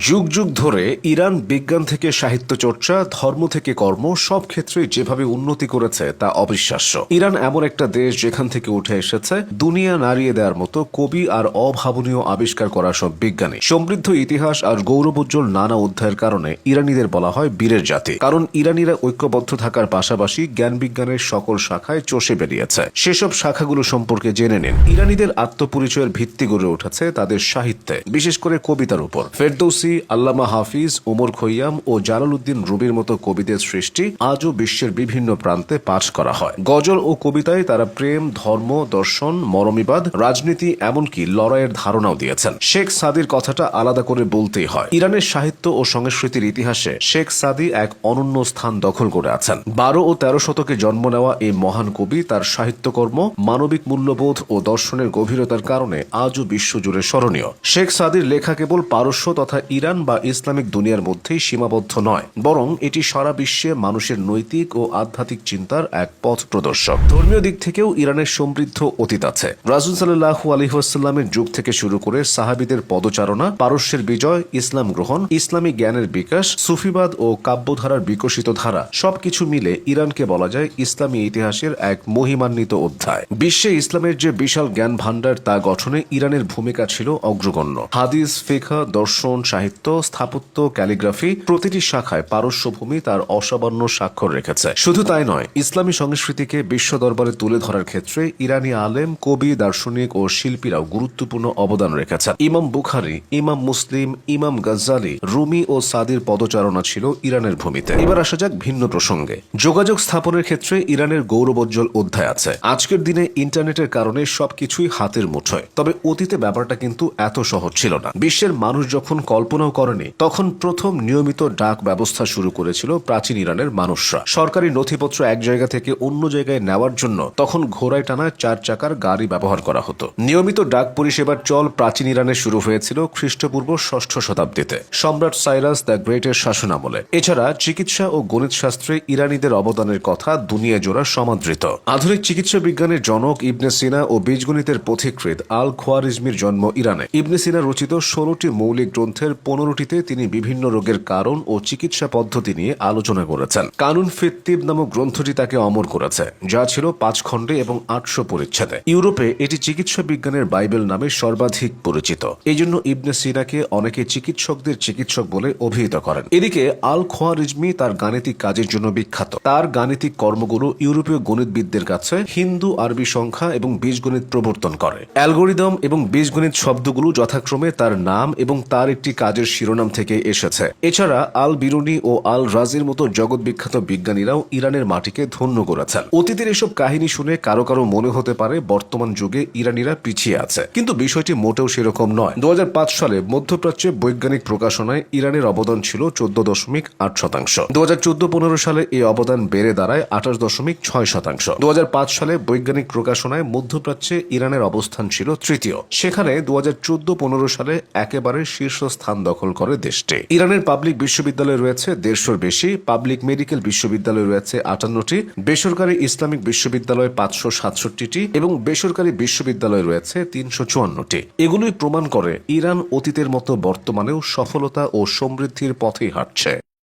যুগ যুগ ধরে ইরান বিজ্ঞান থেকে সাহিত্য চর্চা, ধর্ম থেকে কর্ম, সব ক্ষেত্রে যেভাবে উন্নতি করেছে তা অবিশ্বাস্য। ইরান এমন একটা দেশ যেখান থেকে উঠে এসেছে, দুনিয়া নাড়িয়ে দেওয়ার মতো কবি আর অভাবনীয় আবিষ্কার করা সব বিজ্ঞানী। সমৃদ্ধ ইতিহাস আর গৌরবোজ্জ্বল নানা অধ্যায়ের কারণে ইরানিদের বলা হয় বীরের জাতি। কারণ ইরানিরা ঐক্যবদ্ধ থাকার পাশাপাশি জ্ঞান বিজ্ঞানের সকল শাখায় চষে বেরিয়েছে। সেসব শাখাগুলো সম্পর্কে জেনে নিন। ইরানিদের আত্মপরিচয়ের ভিত্তি গড়ে উঠেছে তাদের সাহিত্যে, বিশেষ করে কবিতার উপর। Ferdowsi Allama Hafiz Omar Khayyam ও জালালউদ্দিন রুবির মতো কবিদের সৃষ্টি আজও বিশ্বের বিভিন্ন প্রান্তে পাঠ করা হয়। গজল ও কবিতায় তারা প্রেম, ধর্ম, দর্শন মরমিবাদ রাজনীতি, এমনকি লড়াইয়ের ধারণাও দিয়েছেন। শেখ সাদির কথাটা আলাদা করে বলতেই হয়। ইরানের সাহিত্য ও সংস্কৃতির ইতিহাসে শেখ সাদি এক অনন্য স্থান দখল করে আছেন। বারো ও তেরো শতকে জন্ম নেওয়া এই মহান কবি তার সাহিত্যকর্ম, মানবিক মূল্যবোধ ও দর্শনের গভীরতার কারণে আজও বিশ্বজুড়ে স্মরণীয়। শেখ সাদির লেখা কেবল পারস্য তথা ইরান বা ইসলামিক দুনিয়ার মধ্যেই সীমাবদ্ধ নয়, বরং এটি সারা বিশ্বে মানুষের নৈতিক ও আধ্যাত্মিক চিন্তার এক পথ প্রদর্শক। ধর্মীয় দিক থেকেও ইরানের সমৃদ্ধ অতীত আছে। রাজুল সাল্লাহু আলহিহাস্লামের যুগ থেকে শুরু করে সাহাবিদের পদচারণা, পারস্যের বিজয়, ইসলাম গ্রহণ, ইসলামী জ্ঞানের বিকাশ, সুফিবাদ ও কাব্যধারার বিকশিত ধারা সবকিছু মিলে ইরানকে বলা যায় ইসলামী ইতিহাসের এক মহিমান্বিত অধ্যায়। বিশ্বে ইসলামের যে বিশাল জ্ঞান ভাণ্ডার তা গঠনে ইরানের ভূমিকা ছিল অগ্রগণ্য। হাদিস ফেখা দর্শন, সাহিত্য স্থাপত্য, ক্যালিগ্রাফি প্রতিটি শাখায় পারস্য ভূমি তার অসামান্য স্বাক্ষর রেখেছে। শুধু তাই নয়, ইসলামী সংস্কৃতিকে বিশ্ব দরবারে তুলে ধরার ক্ষেত্রে ইরানি আলেম, কবি, দার্শনিক ও শিল্পীরাও গুরুত্বপূর্ণ অবদান রেখেছেন। ইমাম বুখারি, ইমাম মুসলিম, ইমাম গজ্জালি, রুমি ও সাদির পদচারণা ছিল ইরানের ভূমিতে। এবার আসা যাক ভিন্ন প্রসঙ্গে। যোগাযোগ স্থাপনের ক্ষেত্রে ইরানের গৌরবোজ্জ্বল অধ্যায় আছে। আজকের দিনে ইন্টারনেটের কারণে সবকিছুই হাতের মুঠোয়। তবে অতীতে ব্যাপারটা কিন্তু এত সহজ ছিল না। বিশ্বের মানুষ যখন কল্পনাও করেনি। তখন প্রথম নিয়মিত ডাক ব্যবস্থা শুরু করেছিল প্রাচীন ইরানের মানুষরা। সরকারি নথিপত্র এক জায়গা থেকে অন্য জায়গায় নেওয়ার জন্য তখন ঘোড়ায় টানা চার চাকার গাড়ি ব্যবহার করা হতো। নিয়মিত ডাক পরিষেবার চল প্রাচীন ইরানে শুরু হয়েছিল খ্রিস্টপূর্ব ষষ্ঠ শতাব্দীতে। সম্রাট সাইরাস দ্য গ্রেটের শাসনামলে। এছাড়া চিকিৎসা ও গণিত শাস্ত্রে ইরানিদের অবদানের কথা দুনিয়া জোড়া সমাদৃত। আধুনিক চিকিৎসা বিজ্ঞানের জনক ইবনে সিনা ও বীজগণিতের পথিকৃত আল খোয়ারিজমির জন্ম ইরানে। ইবনে সিনা রচিত ষোলোটি মৌলিক গ্রন্থের পনেরোটিতে তিনি বিভিন্ন রোগের কারণ ও চিকিৎসা পদ্ধতি নিয়ে আলোচনা করেছেন। কানুন ফিত্তিব নামক গ্রন্থটি তাকে অমর করেছে, যা ছিল পাঁচ খণ্ডে এবং আটশো পরিচ্ছেদে। ইউরোপে এটি চিকিৎসা বিজ্ঞানের বাইবেল নামে সর্বাধিক পরিচিত। এই জন্য ইবনে সিনাকে অনেকে চিকিৎসকদের চিকিৎসক বলে অভিহিত করেন। এদিকে আল খোয়ারিজমি তার গাণিতিক কাজের জন্য বিখ্যাত। তার গাণিতিক কর্মগুলো ইউরোপীয় গণিতবিদদের কাছে হিন্দু, আরবি সংখ্যা এবং বীজগণিত প্রবর্তন করে। অ্যালগোরিদম এবং বীজগণিত শব্দগুলো যথাক্রমে তার নাম এবং তার একটি কাজের শিরোনাম থেকে এসেছে। এছাড়া আল বিরুনি ও আল রাজির মতো জগৎ বিখ্যাত বিজ্ঞানীরাও ইরানের মাটিকে ধন্য করেছেন। অতীতের এসব কাহিনী শুনে কারও কারও মনে হতে পারে বর্তমান যুগে ইরানিরা পিছিয়ে আছে। কিন্তু বিষয়টি মোটেও সেরকম নয়। দু সালে মধ্যপ্রাচ্যে বৈজ্ঞানিক প্রকাশনায় ইরানের অবদান ছিল চোদ্দ দশমিক আট শতাংশ। দু হাজার চোদ্দ পনেরো সালে এই অবদান বেড়ে দাঁড়ায় আঠাশ দশমিক ছয় শতাংশ। দু হাজার পাঁচ সালে বৈজ্ঞানিক প্রকাশনায় মধ্যপ্রাচ্যে ইরানের অবস্থান ছিল তৃতীয়। সেখানে দু হাজার চোদ্দ পনেরো সালে একেবারে শীর্ষ স্থান দখল করে দেশটি। ইরানের পাবলিক বিশ্ববিদ্যালয় রয়েছে দেড়শোর বেশি, পাবলিক মেডিকেল বিশ্ববিদ্যালয় রয়েছে আটান্নটি, বেসরকারি ইসলামিক বিশ্ববিদ্যালয় পাঁচশো সাতষট্টিটি এবং বেসরকারি বিশ্ববিদ্যালয় রয়েছে তিনশো চুয়ান্নটি। এগুলোই প্রমাণ করে ইরান অতীতের মতো বর্তমানেও সফলতা ও সমৃদ্ধির পথেই হাঁটছে।